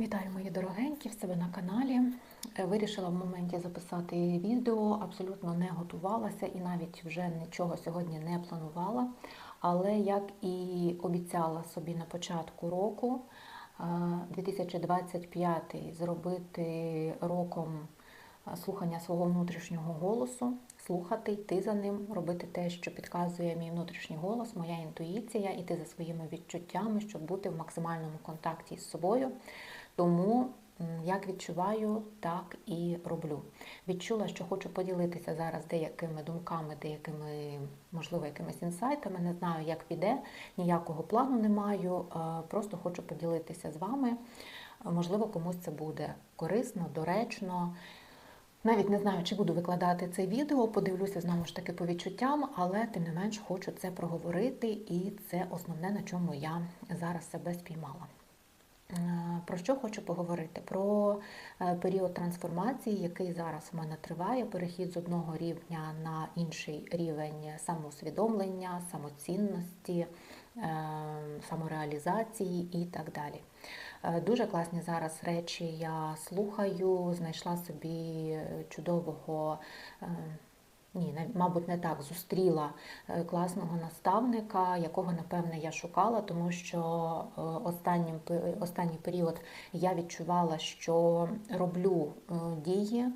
Вітаю, мої дорогенькі, в себе на каналі. Е, Вирішила в моменті записати відео, абсолютно не готувалася і навіть вже нічого сьогодні не планувала. Але як і обіцяла собі на початку року, е, 2025 зробити роком е, слухання свого внутрішнього голосу, слухати, йти за ним, робити те, що підказує мій внутрішній голос, моя інтуїція, іти за своїми відчуттями, щоб бути в максимальному контакті з собою. Тому як відчуваю, так і роблю. Відчула, що хочу поділитися зараз деякими думками, деякими, можливо, якимись інсайтами. Не знаю, як піде, ніякого плану не маю. е, Просто хочу поділитися з вами. Можливо, комусь це буде корисно, доречно. Навіть не знаю, чи буду викладати це відео, подивлюся знову ж таки по відчуттям, але тим не менш хочу це проговорити, і це основне, на чому я зараз себе спіймала. Е, Про що хочу поговорити? Про е, період трансформації, який зараз в мене триває, перехід з одного рівня на інший рівень самоусвідомлення, самоцінності, е, самореалізації і так далі. Дуже класні зараз речі я слухаю, знайшла собі чудового. Ні, мабуть, не так зустріла е, класного наставника, якого напевне я шукала, тому що е, останнім останній період я відчувала, що роблю е, дії,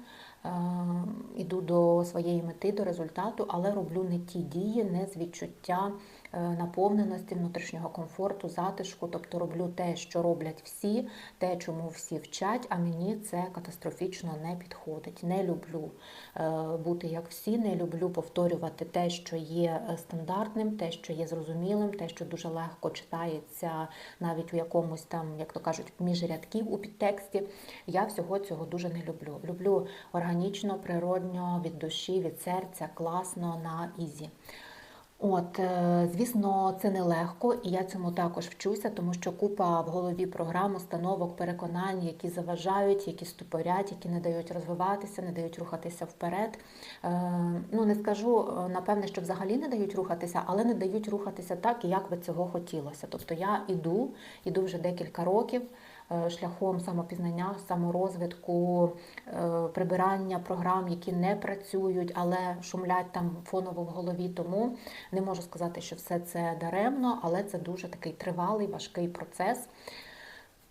іду до своєї мети, до результату, але роблю не ті дії, не з відчуття наповненості, внутрішнього комфорту, затишку. Тобто роблю те, що роблять всі, те, чому всі вчать, а мені це катастрофічно не підходить. Не люблю е, бути як всі, не люблю повторювати те, що є е, стандартним, те, що є зрозумілим, те, що дуже легко читається навіть у якомусь там, як то кажуть, між рядків у підтексті. Я всього цього дуже не люблю. Люблю органічно, природньо, від душі, від серця, класно на ізі. От, е, звісно, це нелегко, і я цьому також вчуся, тому що купа в голові програм, установок, переконань, які заважають, які ступорять, які не дають розвиватися, не дають рухатися вперед. Е, Ну, не скажу, е, напевне, що взагалі не дають рухатися, але не дають рухатися так, як би цього хотілося. Тобто я іду, іду вже декілька років шляхом самопізнання, саморозвитку, е, прибирання програм, які не працюють, але шумлять там фоново в голові. Тому не можу сказати, що все це даремно, але це дуже такий тривалий, важкий процес.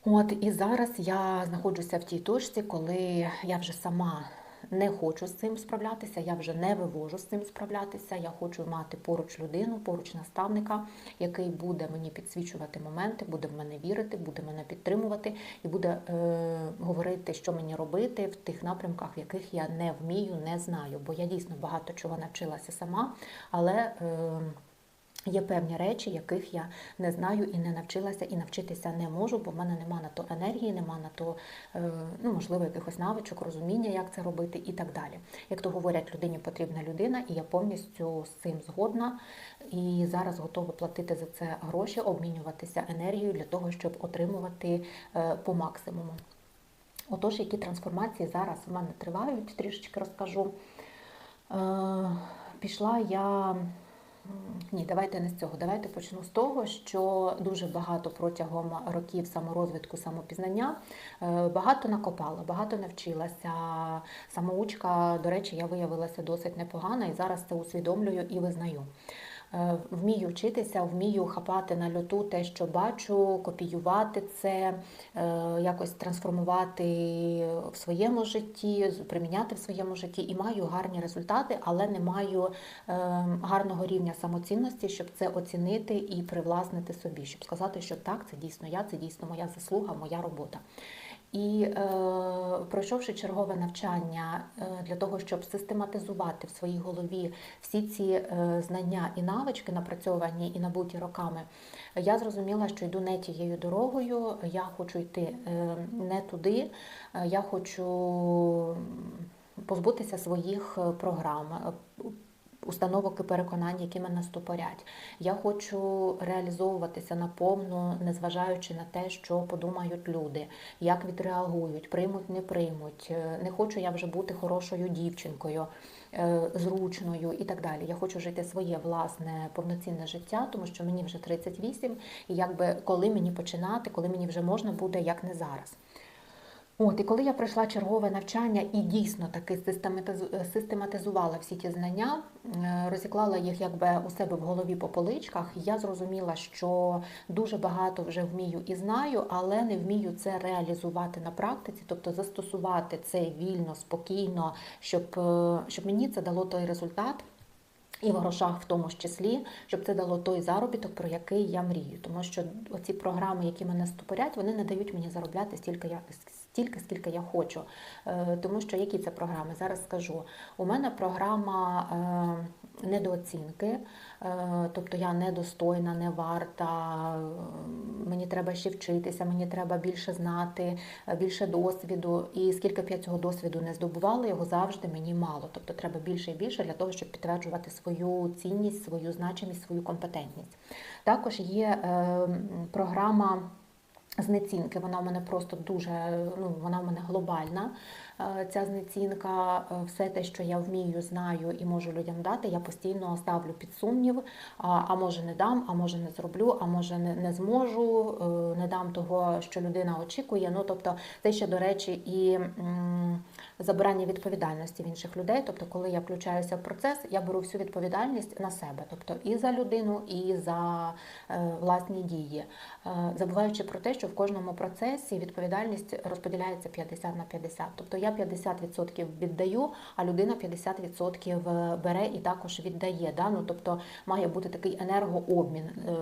От і зараз я знаходжуся в тій точці, коли я вже сама не хочу з цим справлятися, я вже не вивожу з цим справлятися. Я хочу мати поруч людину, поруч наставника, який буде мені підсвічувати моменти, буде в мене вірити, буде мене підтримувати і буде е, говорити, що мені робити в тих напрямках, в яких я не вмію, не знаю. Бо я дійсно багато чого навчилася сама, але. Е, Є певні речі, яких я не знаю і не навчилася, і навчитися не можу, бо в мене нема на то енергії, нема на то, е, ну, можливо, якихось навичок, розуміння, як це робити і так далі. Як то говорять, людині потрібна людина, і я повністю з цим згодна. І зараз готова платити за це гроші, обмінюватися енергією для того, щоб отримувати е, по максимуму. Отож, які трансформації зараз в мене тривають, трішечки розкажу. Е, Пішла я. Ні, давайте не з цього. Давайте почну з того, що дуже багато протягом років саморозвитку, самопізнання е, багато накопала, багато навчилася. Самоучка, до речі, я виявилася досить непогана і зараз це усвідомлюю і визнаю. Е, Вмію вчитися, вмію хапати на льоту те, що бачу, копіювати це, е, якось трансформувати в своєму житті, приміняти в своєму житті і маю гарні результати, але не маю е, гарного рівня самоцінності, щоб це оцінити і привласнити собі, щоб сказати, що так, це дійсно я, це дійсно моя заслуга, моя робота. І е, пройшовши чергове навчання е, для того, щоб систематизувати в своїй голові всі ці е, знання і навички, напрацьовані і набуті роками, я зрозуміла, що йду не тією дорогою, я хочу йти е, не туди, я хочу позбутися своїх програм. Установок і переконань, які мене ступорять. Я хочу реалізовуватися наповну, незважаючи на те, що подумають люди, як відреагують, приймуть, не приймуть. Е, Не хочу я вже бути хорошою дівчинкою, е, зручною і так далі. Я хочу жити своє власне повноцінне життя, тому що мені вже 38, і якби коли мені починати, коли мені вже можна буде, як не зараз. От, і коли я пройшла чергове навчання і дійсно таки систематизувала всі ті знання, е, розіклала їх якби у себе в голові по поличках, я зрозуміла, що дуже багато вже вмію і знаю, але не вмію це реалізувати на практиці, тобто застосувати це вільно, спокійно, щоб, е, щоб мені це дало той результат. І в грошах в тому ж числі, щоб це дало той заробіток, про який я мрію. Тому що оці програми, які мене стопорять, вони не дають мені заробляти стільки я стільки, скільки я хочу. Е, Тому що які це програми? Зараз скажу. У мене програма е, недооцінки, е, тобто я недостойна, не варта. Мені треба ще вчитися, мені треба більше знати, більше досвіду. І скільки б я цього досвіду не здобувала, його завжди мені мало. Тобто треба більше і більше для того, щоб підтверджувати свою цінність, свою значимість, свою компетентність. Також є програма. Знецінки, вона в мене просто дуже, ну вона в мене глобальна. е, Ця знецінка, е, все те, що я вмію, знаю і можу людям дати, я постійно ставлю під сумнів. А, може не дам, а може не зроблю, а може не, не зможу, е, не дам того, що людина очікує. Ну тобто, це ще до речі, і м, забирання відповідальності в інших людей. Тобто, коли я включаюся в процес, я беру всю відповідальність на себе, тобто і за людину, і за е, власні дії, Е, забуваючи про те, що в кожному процесі відповідальність розподіляється 50 на 50. Тобто я 50% віддаю, а людина 50% бере і також віддає. Да? Ну, тобто має бути такий енергообмін. Е,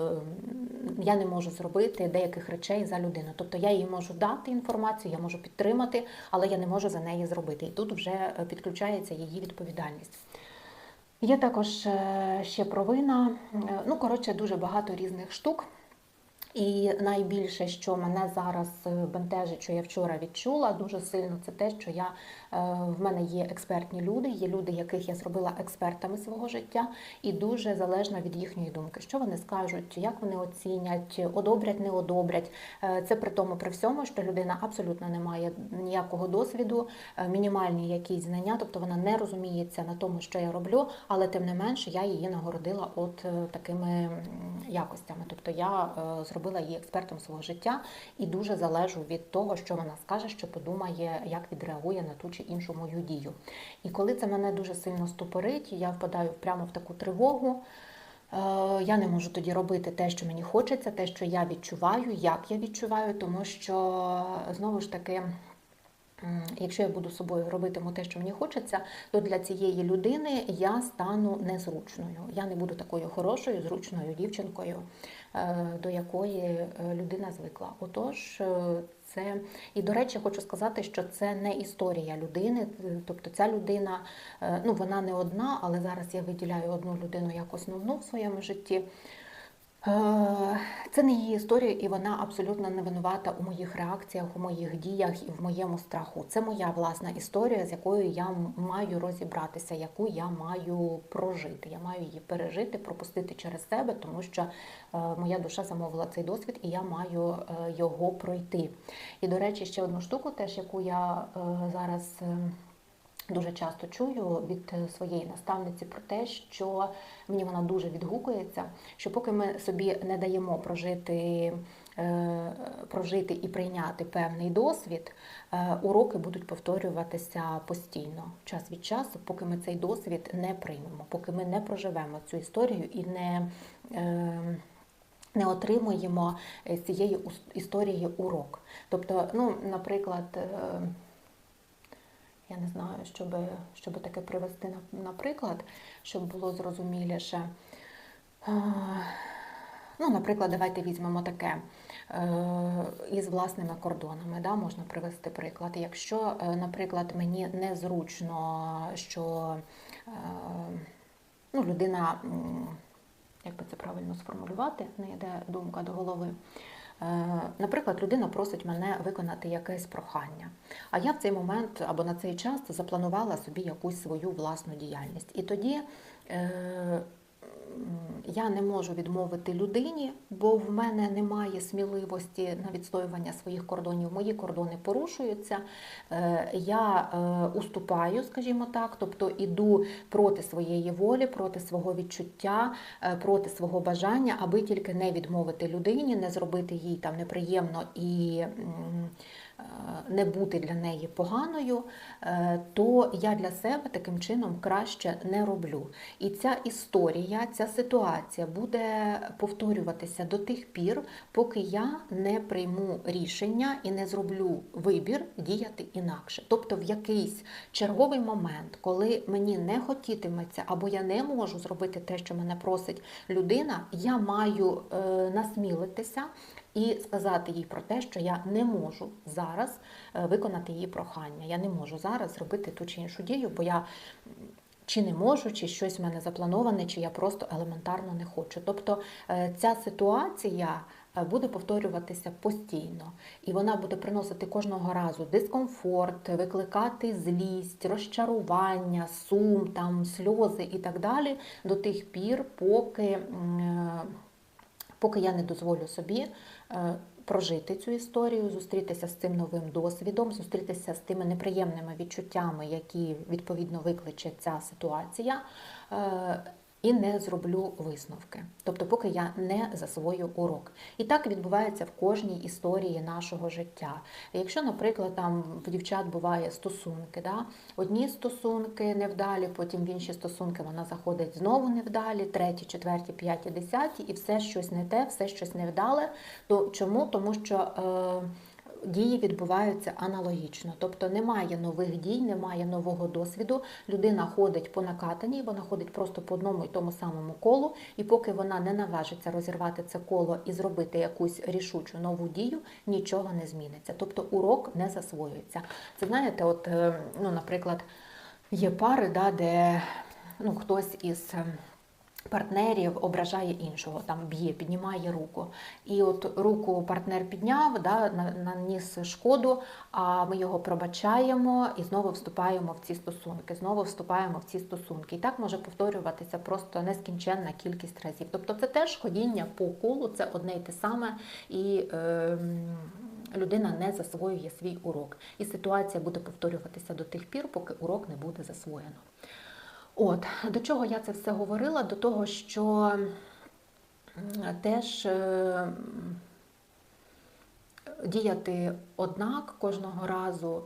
Я не можу зробити деяких речей за людину. Тобто я їй можу дати інформацію, я можу підтримати, але я не можу за неї зробити. І тут вже е, підключається її відповідальність. Є також е, ще провина. Е, Ну, коротше, дуже багато різних штук. І найбільше, що мене зараз бентежить, що я вчора відчула дуже сильно, це те, що я в мене є експертні люди, є люди, яких я зробила експертами свого життя, і дуже залежно від їхньої думки, що вони скажуть, як вони оцінять, одобрять, не одобрять. Е, Це при тому, при всьому, що людина абсолютно не має ніякого досвіду, е, мінімальні якісь знання, тобто вона не розуміється на тому, що я роблю, але тим не менше я її нагородила от е, такими якостями. Тобто я е, зробила її експертом свого життя і дуже залежу від того, що вона скаже, що подумає, як відреагує на ту чи іншу мою дію. І коли це мене дуже сильно ступорить, я впадаю прямо в таку тривогу. Е, Я не можу тоді робити те, що мені хочеться, те, що я відчуваю, як я відчуваю, тому що знову ж таки. Якщо я буду собою робитиму те, що мені хочеться, то для цієї людини я стану незручною. Я не буду такою хорошою, зручною дівчинкою, е, до якої е, людина звикла. Отож, е, це і до речі, хочу сказати, що це не історія людини. Тобто ця людина, ну вона не одна, але зараз я виділяю одну людину як основну в своєму житті. Е, Це не її історія, і вона абсолютно не винувата у моїх реакціях, у моїх діях і в моєму страху. Це моя власна історія, з якою я маю розібратися, яку я маю прожити. Я маю її пережити, пропустити через себе, тому що е, моя душа замовила цей досвід, і я маю е, його пройти. І, до речі, ще одну штуку, теж яку я зараз. Дуже часто чую від е, своєї наставниці про те, що мені вона дуже відгукується, що поки ми собі не даємо прожити, е, прожити і прийняти певний досвід, е, уроки будуть повторюватися постійно, час від часу, поки ми цей досвід не приймемо, поки ми не проживемо цю історію і не. не отримуємо з цієї історії урок. Тобто, ну, наприклад, я не знаю, щоб, щоб таке привести на- наприклад, щоб було зрозуміліше. Ну, наприклад, давайте візьмемо таке е, із власними кордонами. Да, можна привести приклад. Якщо, е, наприклад, мені незручно, що е, ну, людина, як би це правильно сформулювати, не йде думка до голови. Е, Наприклад, людина просить мене виконати якесь прохання, а я в цей момент або на цей час запланувала собі якусь свою власну діяльність. І тоді е, я не можу відмовити людині, бо в мене немає сміливості на відстоювання своїх кордонів. Мої кордони порушуються. Е, Я е, уступаю, скажімо так, тобто іду проти своєї волі, проти свого відчуття, е, проти свого бажання, аби тільки не відмовити людині, не зробити їй там неприємно і. Е, не бути для неї поганою, е, то я для себе таким чином краще не роблю. І ця історія, ця ситуація буде повторюватися до тих пір, поки я не прийму рішення і не зроблю вибір діяти інакше. Тобто, в якийсь черговий момент, коли мені не хотітиметься або я не можу зробити те, що мене просить людина, я маю е, насмілитися і сказати їй про те, що я не можу зараз е, виконати її прохання. Я не можу зараз зробити ту чи іншу дію, бо я чи не можу, чи щось в мене заплановане, чи я просто елементарно не хочу. Тобто е, ця ситуація е, буде повторюватися постійно, і вона буде приносити кожного разу дискомфорт, викликати злість, розчарування, сум, там сльози і так далі до тих пір, поки. поки я не дозволю собі прожити цю історію, зустрітися з цим новим досвідом, зустрітися з тими неприємними відчуттями, які відповідно викличе ця ситуація. І не зроблю висновки, тобто, поки я не засвою урок. І так відбувається в кожній історії нашого життя. Якщо, наприклад, там в дівчат буває стосунки, да? одні стосунки невдалі, потім в інші стосунки вона заходить знову невдалі, треті, четверті, п'яті, десяті, і все щось не те, все щось невдале. То чому? Тому що е, дії відбуваються аналогічно, тобто немає нових дій, немає нового досвіду. Людина ходить по накатаній, вона ходить просто по одному і тому самому колу, і поки вона не наважиться розірвати це коло і зробити якусь рішучу нову дію, нічого не зміниться. Тобто урок не засвоюється. Це знаєте, от, е, ну, наприклад, є пари, да, де ну, хтось із. Партнерів ображає іншого, там б'є, піднімає руку. І от руку партнер підняв, да, наніс шкоду, а ми його пробачаємо і знову вступаємо в ці стосунки, знову вступаємо в ці стосунки. І так може повторюватися просто нескінченна кількість разів. Тобто це теж ходіння по колу, це одне й те саме. І е, людина не засвоює свій урок. І ситуація буде повторюватися до тих пір, поки урок не буде засвоєно. От, до чого я це все говорила? До того, що теж е, діяти однак кожного разу.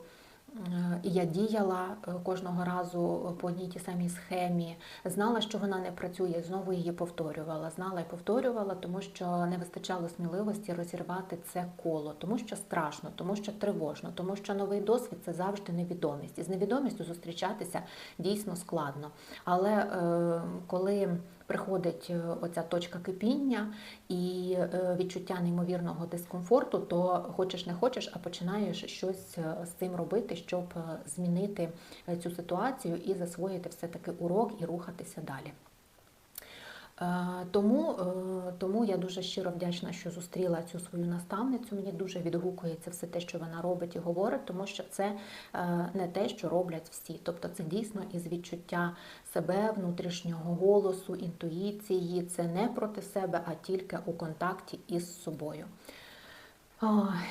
Е, І я діяла е, кожного разу по одній тій самій схемі, знала, що вона не працює, знову її повторювала. Знала і повторювала, тому що не вистачало сміливості розірвати це коло, тому що страшно, тому що тривожно, тому що новий досвід це завжди невідомість. І з невідомістю зустрічатися дійсно складно. Але е, коли приходить е, оця точка кипіння і е, відчуття неймовірного дискомфорту, то хочеш не хочеш, а починаєш щось е, з цим робити, щоб змінити цю ситуацію і засвоїти все-таки урок і рухатися далі. Е, Тому, е, тому я дуже щиро вдячна, що зустріла цю свою наставницю. Мені дуже відгукується все те, що вона робить і говорить, тому що це е, не те, що роблять всі. Тобто це дійсно із відчуття себе, внутрішнього голосу, інтуїції. Це не проти себе, а тільки у контакті із собою.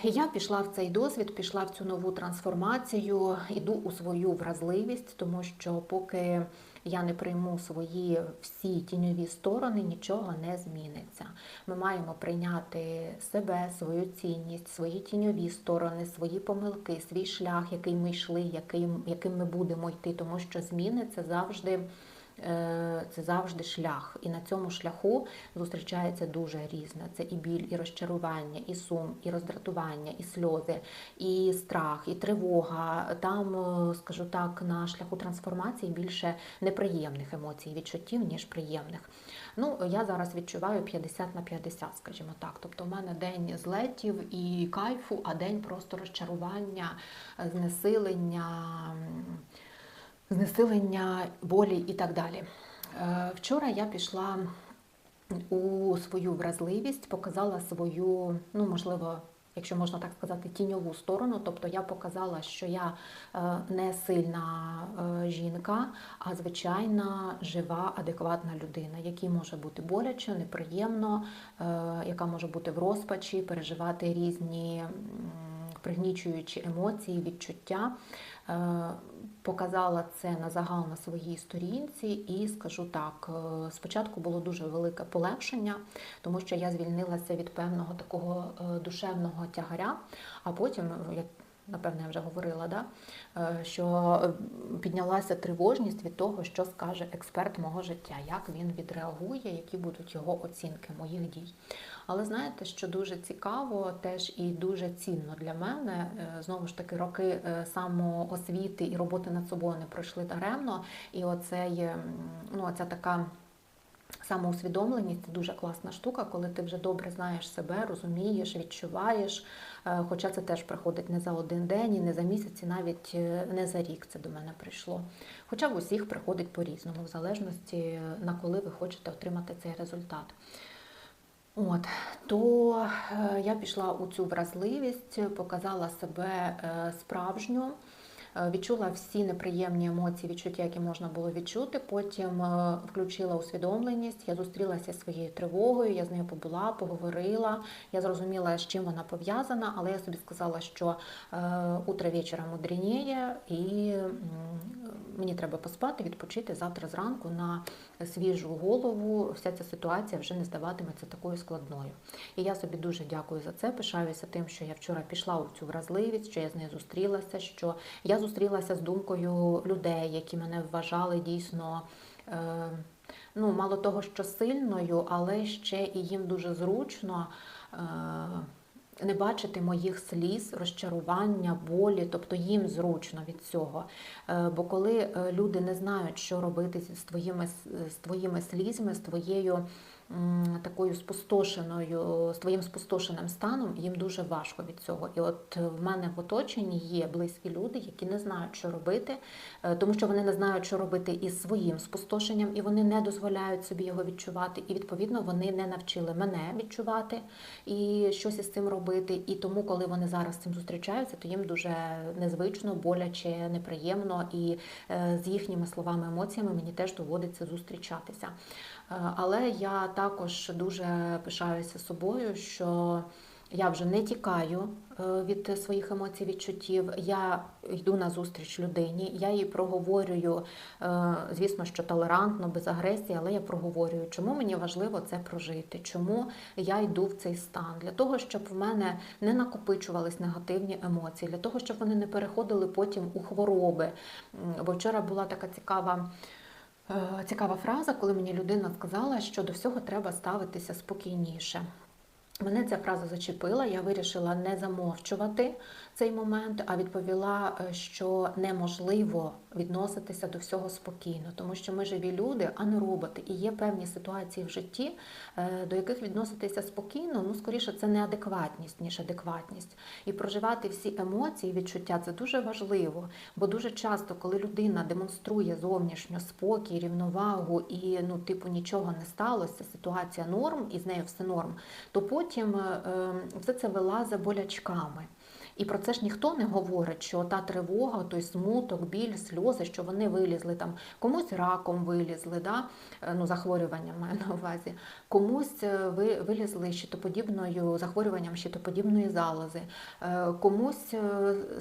Я пішла в цей досвід, пішла в цю нову трансформацію, іду у свою вразливість, тому що поки я не прийму свої всі тіньові сторони, нічого не зміниться. Ми маємо прийняти себе, свою цінність, свої тіньові сторони, свої помилки, свій шлях, який ми йшли, яким, яким ми будемо йти, тому що зміни це завжди. Е, Це завжди шлях, і на цьому шляху зустрічається дуже різне. Це і біль, і розчарування, і сум, і роздратування, і сльози, і страх, і тривога. Там, е, скажу так, на шляху трансформації більше неприємних емоцій, відчуттів, ніж приємних. Ну, я зараз відчуваю 50 на 50, скажімо так. Тобто, в мене день злетів і кайфу, а день просто розчарування, знесилення. Знесилення, болі і так далі. Е, Вчора я пішла у свою вразливість, показала свою, ну можливо, якщо можна так сказати, тіньову сторону. Тобто я показала, що я е, не сильна е, жінка, а звичайна жива, адекватна людина, якій може бути боляче, неприємно, яка може бути в розпачі, переживати різні пригнічуючі емоції, відчуття. Показала це на загал на своїй сторінці, і скажу так: е, спочатку було дуже велике полегшення, тому що я звільнилася від певного такого е, душевного тягаря, а потім, як напевне, я вже говорила, да? е, що піднялася тривожність від того, що скаже експерт мого життя, як він відреагує, які будуть його оцінки моїх дій. Але знаєте, що дуже цікаво, теж і дуже цінно для мене. е, Знову ж таки, роки е, самоосвіти і роботи над собою не пройшли даремно. І оцей, ну, оця така. Самоусвідомленість це дуже класна штука, коли ти вже добре знаєш себе, розумієш, відчуваєш. Е, Хоча це теж приходить не за один день, і не за місяць, і навіть е, не за рік це до мене прийшло. Хоча в усіх приходить по-різному, в залежності е, на коли ви хочете отримати цей результат. От, то я пішла у цю вразливість, показала себе справжню, е, відчула всі неприємні емоції, відчуття, які можна було відчути. Потім е, включила усвідомленість, я зустрілася зі своєю тривогою, я з нею побула, поговорила, я зрозуміла, з чим вона пов'язана, але я собі сказала, що е, утро вечора мудрініє, і мені треба поспати, відпочити завтра зранку на свіжу голову. Вся ця ситуація вже не здаватиметься такою складною. І я собі дуже дякую за це. Пишаюся тим, що я вчора пішла у цю вразливість, що я з нею зустрілася, що я зустрілася з думкою людей, які мене вважали дійсно. Е, Ну, мало того, що сильною, але ще і їм дуже зручно е, не бачити моїх сліз, розчарування, болі, тобто їм зручно від цього. Е, Бо коли е, люди не знають, що робити з твоїми, з твоїми слізьми, з твоєю такою спустошеною, з твоїм спустошеним станом, їм дуже важко від цього. І от в мене в оточенні є близькі люди, які не знають, що робити, е, тому що вони не знають, що робити із своїм спустошенням, і вони не дозволяють собі його відчувати. І відповідно вони не навчили мене відчувати і щось із цим робити. І тому, коли вони зараз з цим зустрічаються, то їм дуже незвично, боляче, неприємно, і е, з їхніми словами, емоціями мені теж доводиться зустрічатися. Е, Але я також дуже пишаюся собою, що я вже не тікаю е, від своїх емоцій, відчуттів. Я йду на зустріч людині, я їй проговорюю, е, звісно, що толерантно, без агресії, але я проговорюю, чому мені важливо це прожити, чому я йду в цей стан, для того, щоб в мене не накопичувались негативні емоції, для того, щоб вони не переходили потім у хвороби. Бо вчора була така цікава. Е, Цікава фраза, коли мені людина сказала, що до всього треба ставитися спокійніше. Мене ця фраза зачепила, я вирішила не замовчувати цей момент, а відповіла, е, що неможливо відноситися до всього спокійно, тому що ми живі люди, а не роботи. І є певні ситуації в житті, е, до яких відноситися спокійно, ну скоріше це неадекватність, ніж адекватність. І проживати всі емоції, відчуття це дуже важливо, бо дуже часто, коли людина демонструє зовнішньо спокій, рівновагу і ну, типу, нічого не сталося, ситуація норм, і з нею все норм, то потім е, е, все це вела за болячками. І про це ж ніхто не говорить, що та тривога, той смуток, біль, сльози, що вони вилізли там, комусь раком вилізли, да? е, ну, захворюванням маю на увазі, комусь е, ви- вилізли щитоподібною захворюванням щитоподібної залози, е, комусь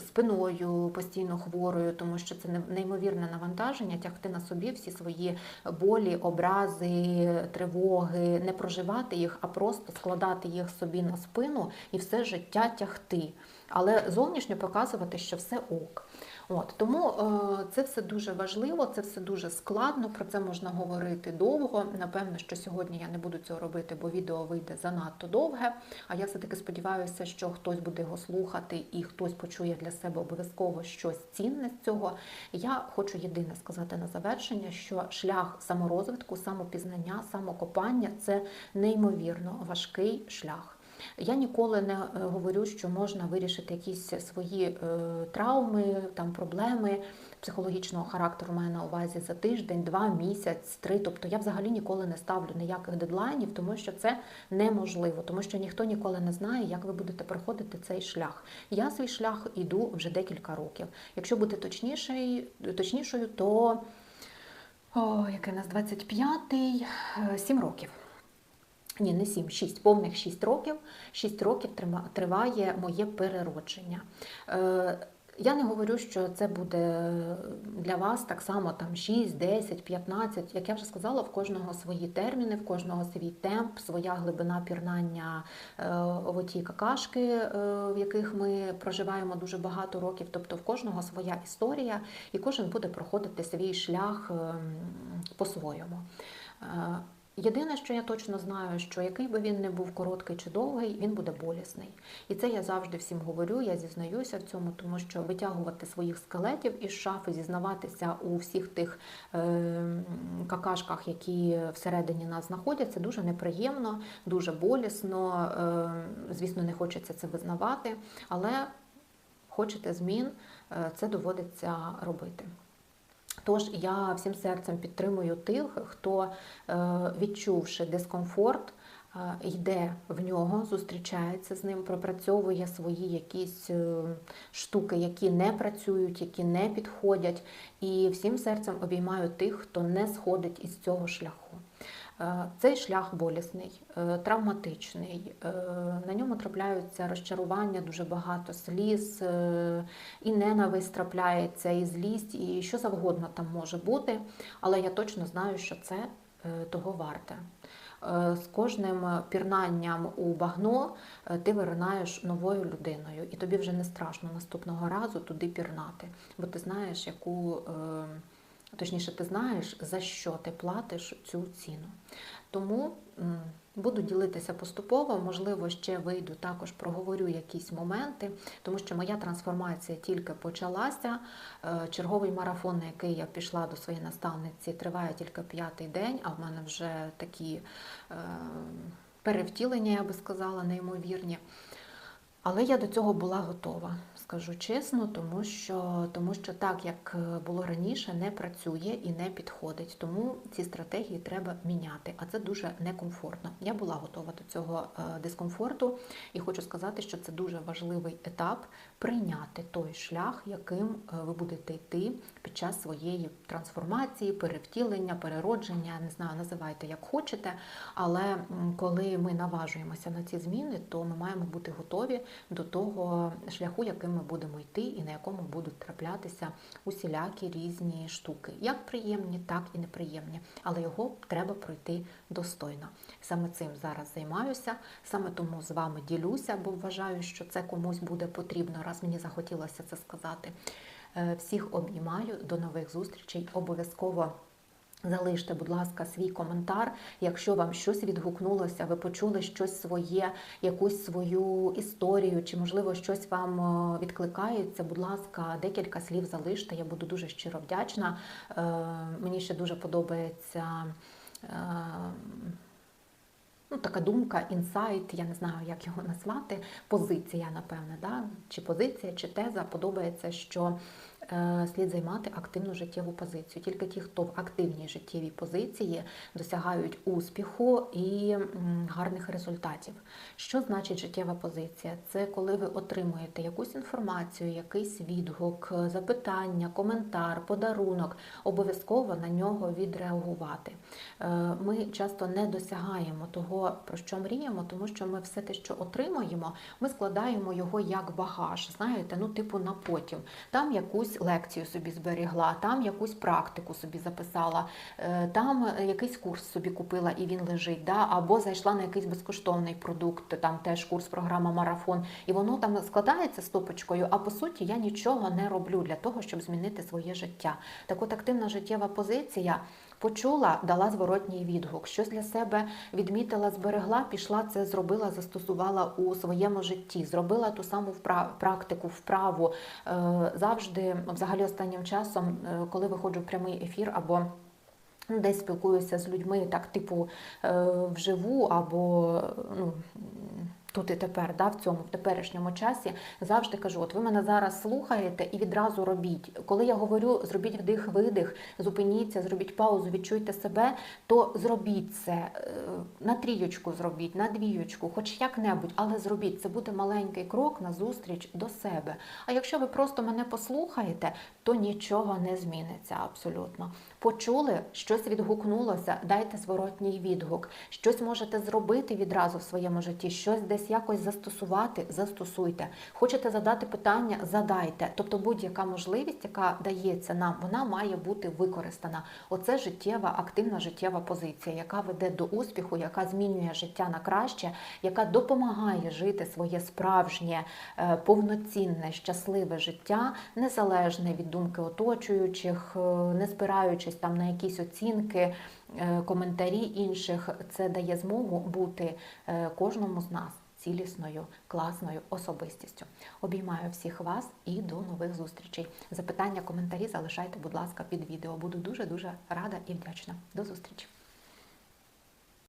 спиною постійно хворою, тому що це неймовірне навантаження, тягти на собі всі свої болі, образи, тривоги, не проживати їх, а просто складати їх собі на спину і все життя тягти. Але зовнішньо показувати, що все ок. От тому е, це все дуже важливо, це все дуже складно. Про це можна говорити довго. Напевно, що сьогодні я не буду цього робити, бо відео вийде занадто довге. А я все таки сподіваюся, що хтось буде його слухати і хтось почує для себе обов'язково щось цінне з цього. Я хочу єдине сказати на завершення, що шлях саморозвитку, самопізнання, самокопання це неймовірно важкий шлях. Я ніколи не е, говорю, що можна вирішити якісь свої е, травми, там проблеми психологічного характеру маю на увазі за тиждень, два, місяць, три. Тобто я взагалі ніколи не ставлю ніяких дедлайнів, тому що це неможливо, тому що ніхто ніколи не знає, як ви будете проходити цей шлях. Я свій шлях йду вже декілька років. Якщо бути точнішою, точнішою, то о, у нас 25-й, 7 років. Ні, не 7, 6, повних 6 років. 6 років триває моє переродження. Е, Я не говорю, що це буде для вас так само там 6, 10, 15. Як я вже сказала, в кожного свої терміни, в кожного свій темп, своя глибина пірнання е, в оті какашки, е, в яких ми проживаємо дуже багато років. Тобто в кожного своя історія, і кожен буде проходити свій шлях ем, по-своєму. Єдине, що я точно знаю, що який би він не був короткий чи довгий, він буде болісний. І це я завжди всім говорю, я зізнаюся в цьому, тому що витягувати своїх скелетів із шафи, зізнаватися у всіх тих е, какашках, які всередині нас знаходяться, дуже неприємно, дуже болісно. Е, звісно, не хочеться це визнавати, але хочете змін, е, це доводиться робити. Тож я всім серцем підтримую тих, хто, е, відчувши дискомфорт, е, йде в нього, зустрічається з ним, пропрацьовує свої якісь е, штуки, які не працюють, які не підходять. І всім серцем обіймаю тих, хто не сходить із цього шляху. Е, Цей шлях болісний, е, травматичний, е, на ньому трапляються розчарування, дуже багато сліз, і ненависть трапляється, і злість, і що завгодно там може бути. Але я точно знаю, що це того варте. З кожним пірнанням у багно ти виринаєш новою людиною, і тобі вже не страшно наступного разу туди пірнати, бо ти знаєш, яку. Точніше, ти знаєш, за що ти платиш цю ціну. Тому буду ділитися поступово, можливо, ще вийду, також проговорю якісь моменти, тому що моя трансформація тільки почалася. Е, Черговий марафон, на який я пішла до своєї наставниці, триває тільки п'ятий день, а в мене вже такі е, перевтілення, я би сказала, неймовірні. Але я до цього була готова, скажу чесно, тому що, тому що так, як е, було раніше, не працює і не підходить. Тому ці стратегії треба міняти, а це дуже некомфортно. Я була готова до цього е, дискомфорту і хочу сказати, що це дуже важливий етап прийняти той шлях, яким е, ви будете йти під час своєї трансформації, перевтілення, переродження, не знаю, називайте як хочете. Але коли ми наважуємося на ці зміни, то ми маємо бути готові до того шляху, яким ми будемо йти, і на якому будуть траплятися усілякі різні штуки, як приємні, так і неприємні. Але його треба пройти достойно. Саме цим зараз займаюся, саме тому з вами ділюся, бо вважаю, що це комусь буде потрібно, раз мені захотілося це сказати. Е, Всіх обіймаю, до нових зустрічей. Обов'язково. Залиште, будь ласка, свій коментар. Якщо вам щось відгукнулося, ви почули щось своє, якусь свою історію, чи, можливо, щось вам е, відкликається, будь ласка, декілька слів залиште. Я буду дуже щиро вдячна. Е, Мені ще дуже подобається. Ну, така думка, інсайт, я не знаю, як його назвати, позиція, напевне, да? чи позиція, чи теза подобається, що слід займати активну життєву позицію. Тільки ті, хто в активній життєвій позиції досягають успіху і гарних результатів. Що значить життєва позиція? Це коли ви отримуєте якусь інформацію, якийсь відгук, запитання, коментар, подарунок, обов'язково на нього відреагувати. Е, Ми часто не досягаємо того, про що мріємо, тому що ми все те, що отримуємо, ми складаємо його як багаж, знаєте, ну типу на потім. Там якусь лекцію собі зберігла, там якусь практику собі записала, е, там якийсь курс собі купила і він лежить, да? або зайшла на якийсь безкоштовний продукт, там теж курс, програма марафон, і воно там складається стопочкою, а по суті я нічого не роблю для того, щоб змінити своє життя. Так от активна життєва позиція. Почула, дала зворотній відгук, щось для себе відмітила, зберегла, пішла це зробила, застосувала у своєму житті, зробила ту саму впра- практику, вправу. Е, Завжди, взагалі, останнім часом, е, коли виходжу в прямий ефір або ну, десь спілкуюся з людьми, так, типу, е, вживу, або ну, тут і тепер, да, в цьому в теперішньому часі, завжди кажу: от ви мене зараз слухаєте і відразу робіть. Коли я говорю, зробіть вдих-видих, зупиніться, зробіть паузу, відчуйте себе, то зробіть це е, на трієчку зробіть, на двієчку, хоч як-небудь, але зробіть. Це буде маленький крок на зустріч до себе. А якщо ви просто мене послухаєте, то нічого не зміниться абсолютно. Почули, щось відгукнулося, дайте зворотній відгук. Щось можете зробити відразу в своєму житті, щось десь якось застосувати, застосуйте. Хочете задати питання, задайте. Тобто будь-яка можливість, яка дається нам, вона має бути використана. Оце життєва, активна життєва позиція, яка веде до успіху, яка змінює життя на краще, яка допомагає жити своє справжнє, е, повноцінне, щасливе життя, незалежне від думки оточуючих, е, не спираючись там на якісь оцінки, е, коментарі інших. Це дає змогу бути е, кожному з нас цілісною, класною особистістю. Обіймаю всіх вас і до нових зустрічей. Запитання, коментарі залишайте, будь ласка, під відео. Буду дуже дуже рада і вдячна. До зустрічі!